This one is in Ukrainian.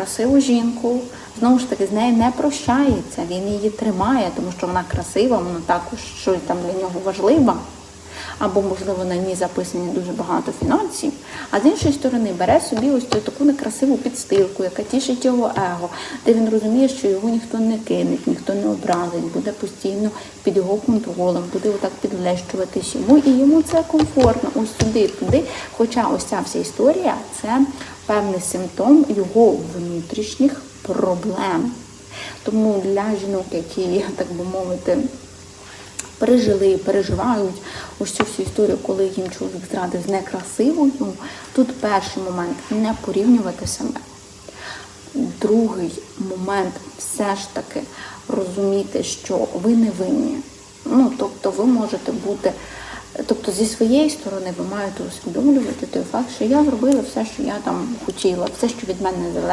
красиву жінку, знову ж таки, з нею не прощається, він її тримає, тому що вона красива, вона також щось там для нього важлива. Або, можливо, на ній записані дуже багато фінансів, а з іншої сторони бере собі ось цю таку некрасиву підстилку, яка тішить його его, де він розуміє, що його ніхто не кине, ніхто не образить, буде постійно під його контролем, буде отак підлещуватись йому, і йому це комфортно, ось туди, туди. Хоча ось ця вся історія це певний симптом його внутрішніх проблем. Тому для жінок, які, так би мовити, пережили, переживають ось цю всю історію, коли їм чоловік зрадив з некрасивою. Тут перший момент не порівнювати себе. Другий момент все ж таки розуміти, що ви не винні. Ну, тобто ви можете бути, тобто зі своєї сторони ви маєте усвідомлювати той факт, що я зробила все, що я там хотіла, все, що від мене залежить.